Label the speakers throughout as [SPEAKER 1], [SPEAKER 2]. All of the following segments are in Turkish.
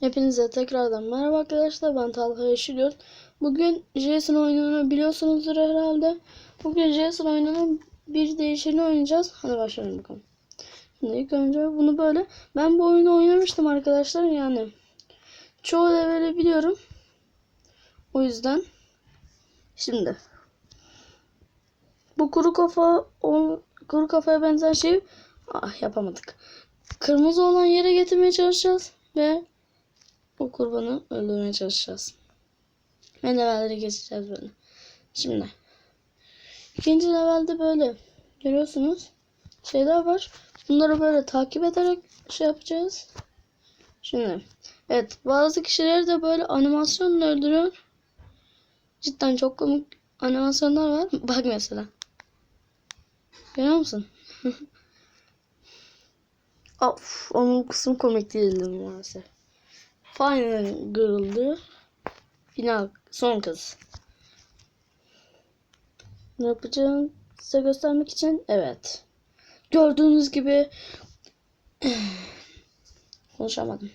[SPEAKER 1] Hepinize tekrardan merhaba arkadaşlar. Ben Talha Yaşılıyor. Bugün Jason oyununu biliyorsunuzdur herhalde. Bugün Jason oyununun bir değişini oynayacağız. Hadi başlayalım bakalım. Şimdi ilk önce bunu böyle. Ben bu oyunu oynamıştım arkadaşlar. Yani çoğu leveli biliyorum. O yüzden şimdi bu kuru kafa o, kuru kafaya benzer şeyi ah yapamadık. Kırmızı olan yere getirmeye çalışacağız ve bu kurbanı öldürmeye çalışacağız. Ve levelleri geçeceğiz böyle. Şimdi. ikinci levelde böyle. Görüyorsunuz. Şeyler var. Bunları böyle takip ederek şey yapacağız. Şimdi. Evet. Bazı kişileri de böyle animasyonla öldürüyor. Cidden çok komik animasyonlar var. Bak mesela. Görüyor musun? of. Onun kısmı komik değildi maalesef. Final Girl'dı. Final son kız. Ne yapacağım size göstermek için? Evet. Gördüğünüz gibi konuşamadım.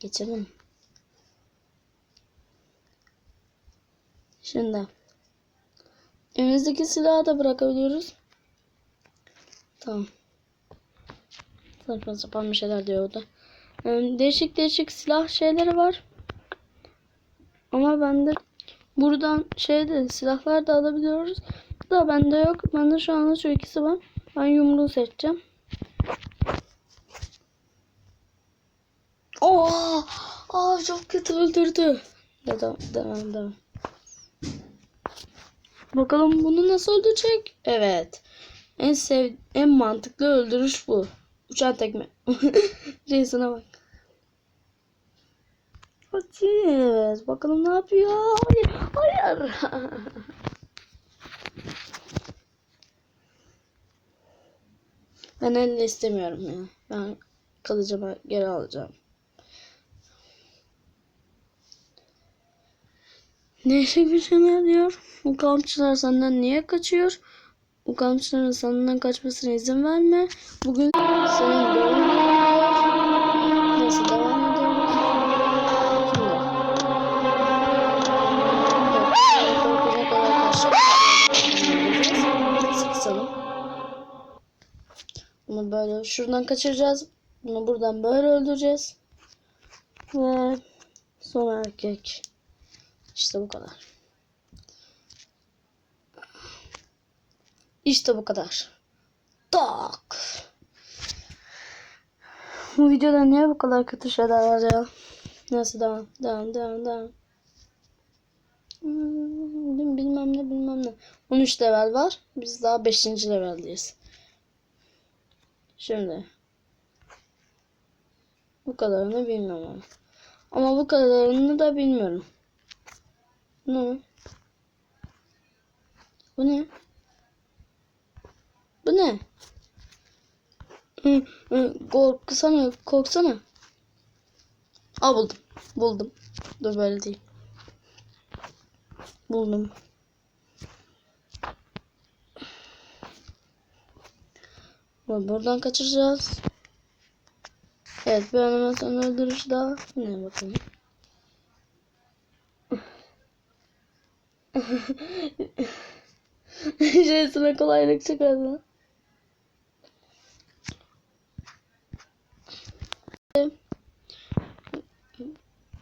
[SPEAKER 1] Geçelim. Şimdi elimizdeki silahı da bırakabiliyoruz. Tamam. Saçma sapan bir şeyler diyor o da. Yani değişik değişik silah şeyleri var. Ama bende buradan şeyde silahlar da alabiliyoruz. Da bende yok. Bende şu anda şu ikisi var. Ben yumruğu seçeceğim. Oo! Aa çok kötü öldürdü. Devam devam devam. Bakalım bunu nasıl öldürecek? Evet. En sev en mantıklı öldürüş bu. Uçan tekme. Jason'a bak. Evet. Bakalım ne yapıyor. Hayır. Hayır. ben elle istemiyorum ya. Ben kalıcıma geri alacağım. Bir şeyler diyor. Bu kampçılar senden niye kaçıyor? Bu kampçıların senden kaçmasına izin verme. Bugün senin doğum Bunu böyle şuradan kaçıracağız. Bunu buradan böyle öldüreceğiz. Ve son erkek. İşte bu kadar. İşte bu kadar. Tak. Bu videoda niye bu kadar kötü şeyler var ya? Neyse devam. Devam devam devam. Hmm, bilmem ne bilmem ne. 13 level var. Biz daha 5. leveldeyiz. Şimdi. Bu kadarını bilmiyorum ama. Ama bu kadarını da bilmiyorum. Ne? Bu ne? Bu ne? Korksana, korksana. Aa buldum. Buldum. Dur böyle değil. Buldum. Buradan kaçıracağız. Evet bir animasyon öldürüş daha. Ne bakalım. Jason'a kolaylık çıkardı.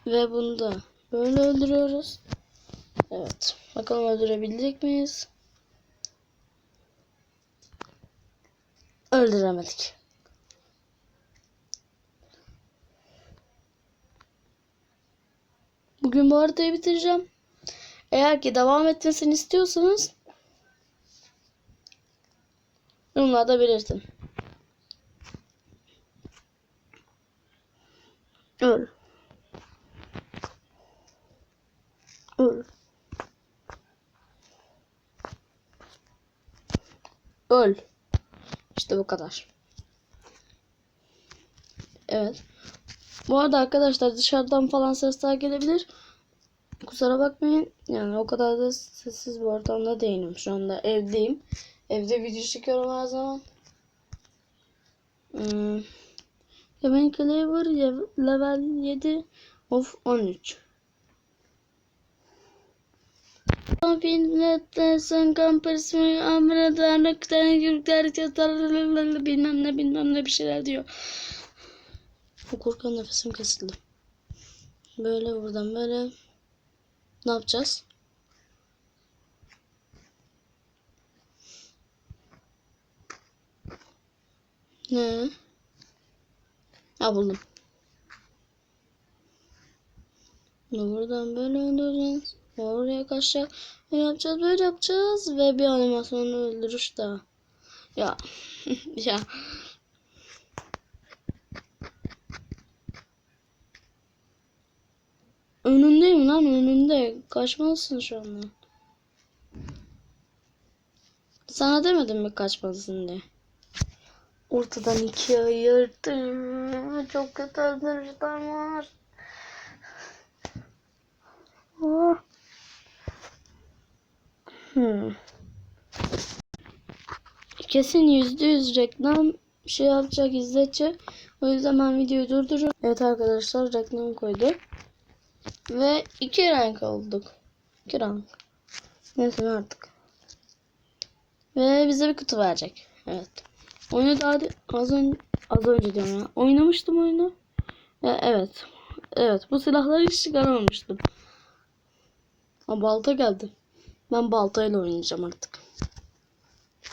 [SPEAKER 1] Ve bunu da böyle öldürüyoruz. Evet. Bakalım öldürebilecek miyiz? Öldüremedik. Bugün bu haritayı bitireceğim. Eğer ki devam etmesini istiyorsanız yorumlarda belirtin. Öl. Öl. Öl. İşte bu kadar. Evet. Bu arada arkadaşlar dışarıdan falan sesler gelebilir. Kusura bakmayın. Yani o kadar da sessiz bir ortamda değilim. Şu anda evdeyim. Evde video çekiyorum her zaman. Hmm. Kevin Cleaver ye- level 7 of 13. Finletlesin kampersimi amredanlıktan yürükler yatarlar bilmem ne bilmem ne bir şeyler diyor. Bu korkan nefesim kesildi. Böyle buradan böyle. Ne yapacağız? Ne? Ha buldum. Buradan böyle öldüreceğiz. Oraya kaçacak. Böyle yapacağız, böyle yapacağız. Ve bir animasyonla öldürüş daha. Ya. ya. Önündeyim lan önünde. Kaçmalısın şu anda. Sana demedim mi kaçmalısın diye. Ortadan ikiye ayırdım. Çok kötü öldürüşler var. Oh. Hmm. Kesin yüzde yüz reklam şey yapacak izletecek. O yüzden ben videoyu durduruyorum. Evet arkadaşlar reklam koydu. Ve iki renk olduk. İki renk. Neyse artık. Ve bize bir kutu verecek. Evet. Oyunu daha az önce az önce diyorum ya. Oynamıştım oyunu. E, evet. Evet bu silahları hiç çıkaramamıştım. Ha balta geldi. Ben baltayla oynayacağım artık.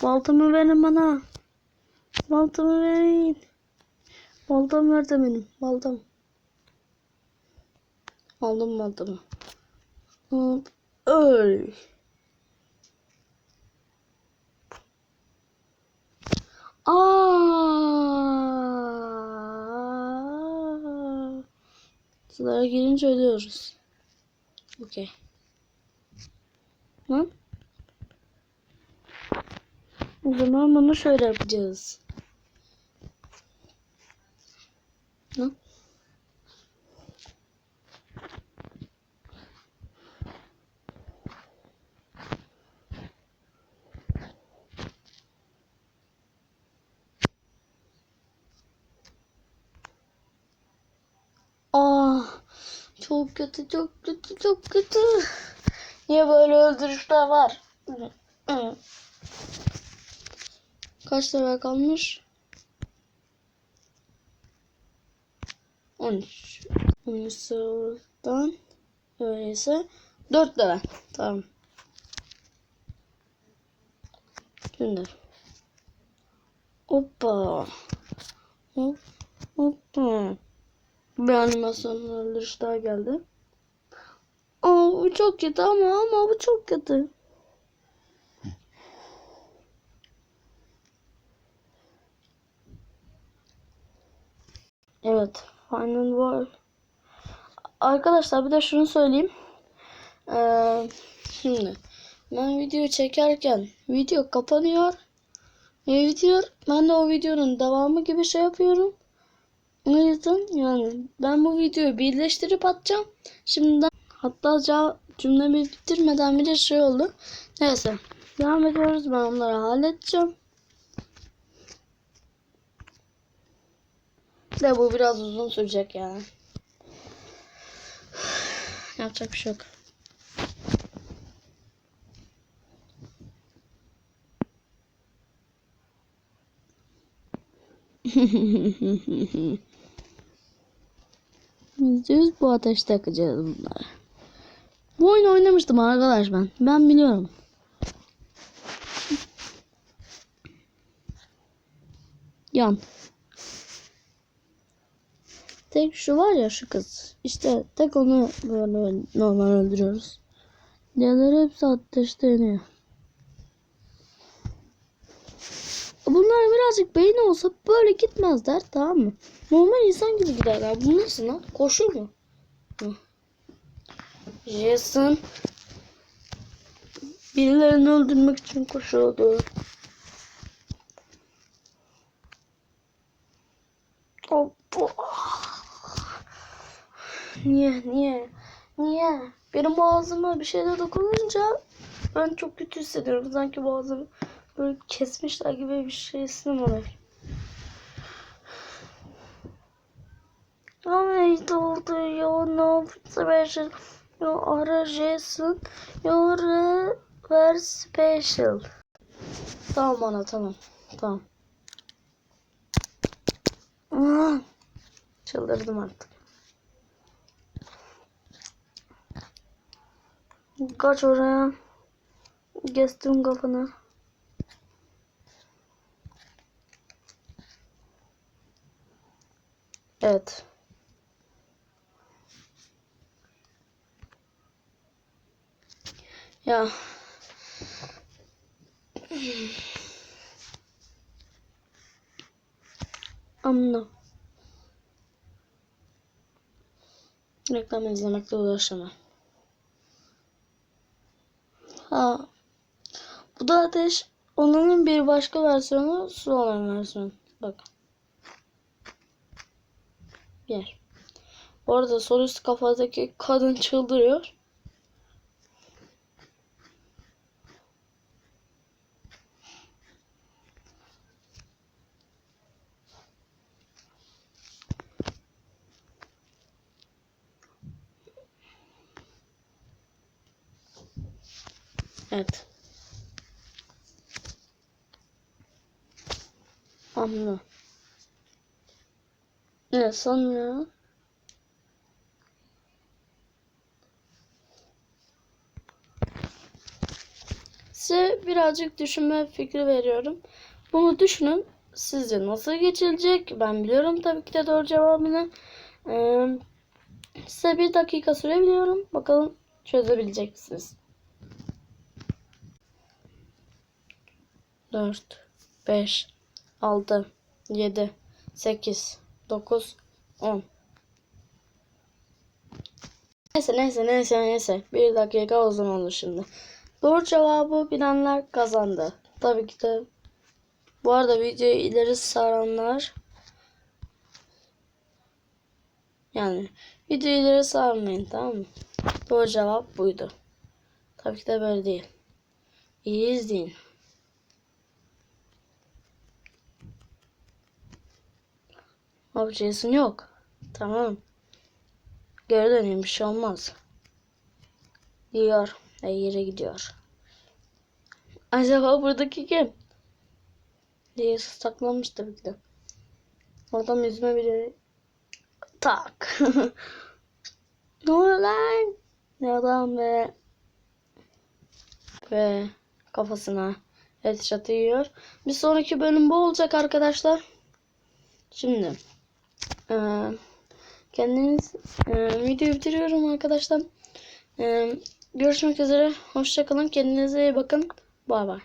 [SPEAKER 1] Baltamı verin bana. Baltamı verin. Baltam nerede benim? Baltam. Aldım baltamı. Hop. Öl. Aa. Sulara girince ölüyoruz. Okey. Lan. O zaman bunu şöyle yapacağız. Lan. Ah, çok kötü, çok kötü, çok kötü. Niye böyle öldürüşler var? Kaç level kalmış? 13. 13 sıradan öyleyse 4 level. Tamam. Şimdi. Hoppa. Hop. Hoppa. Bir animasyon öldürüş daha geldi. Aa bu çok kötü ama ama bu çok kötü. Evet. Final War. Arkadaşlar bir de şunu söyleyeyim. Ee, şimdi ben video çekerken video kapanıyor. Ve bitiyor. Ben de o videonun devamı gibi şey yapıyorum. O yani ben bu videoyu birleştirip atacağım. Şimdiden hatta cümlemi bitirmeden bile şey oldu. Neyse. Devam ediyoruz. Ben onları halledeceğim. De bu biraz uzun sürecek yani. Yapacak bir şey yok. Yüzde yüz bu ateş takacağız bunlara. Bu oyunu oynamıştım arkadaş ben. Ben biliyorum. Yan. Tek şu var ya şu kız. İşte tek onu böyle normal öldürüyoruz. Diğerleri hepsi ateşte yanıyor. Bunlar birazcık beyin olsa böyle gitmezler tamam mı? Normal insan gibi giderler. Bu nasıl lan? Koşur mu? Hı. Jason birilerini öldürmek için koşuyordu. Hoppa. Niye? Niye? Niye? Benim boğazıma bir şeyler dokununca ben çok kötü hissediyorum. Sanki boğazımı böyle kesmişler gibi bir şey hissim var. I told you no special. You are Jason. You are very special. Tamam bana tamam. Tamam. Ah, Çıldırdım artık. Kaç oraya. Kestim kafanı. Evet. Ya. Anla. Reklam izlemekle uğraşamam. Ha. Bu da ateş. Onun bir başka versiyonu su olan versiyon. Bak. Yer. Bu arada sol üst kafadaki kadın çıldırıyor. Evet. Anla. Ne sonra? Size birazcık düşünme fikri veriyorum. Bunu düşünün. Sizce nasıl geçilecek? Ben biliyorum tabii ki de doğru cevabını. Ee, size bir dakika süre biliyorum. Bakalım çözebilecek misiniz? 4, 5, 6, 7, 8, 9, 10. Neyse neyse neyse neyse. Bir dakika uzun oldu şimdi. Doğru cevabı bilenler kazandı. Tabii ki de bu arada videoyu ileri saranlar yani videoyu ileri sarmayın tamam mı? Doğru cevap buydu. Tabii ki de böyle değil. İyi izleyin. Abi Jason yok. Tamam. Geri döneyim bir şey olmaz. Gidiyor. E yere gidiyor. Acaba buradaki kim? diye saklamış tabii ki de. Adam yüzüme biri tak. ne oluyor lan? Ne adam ve ve kafasına headshot yiyor. Bir sonraki bölüm bu olacak arkadaşlar. Şimdi eee kendiniz eee videoyu bitiriyorum arkadaşlar. Eee görüşmek üzere. Hoşçakalın. Kendinize iyi bakın. Bay bay.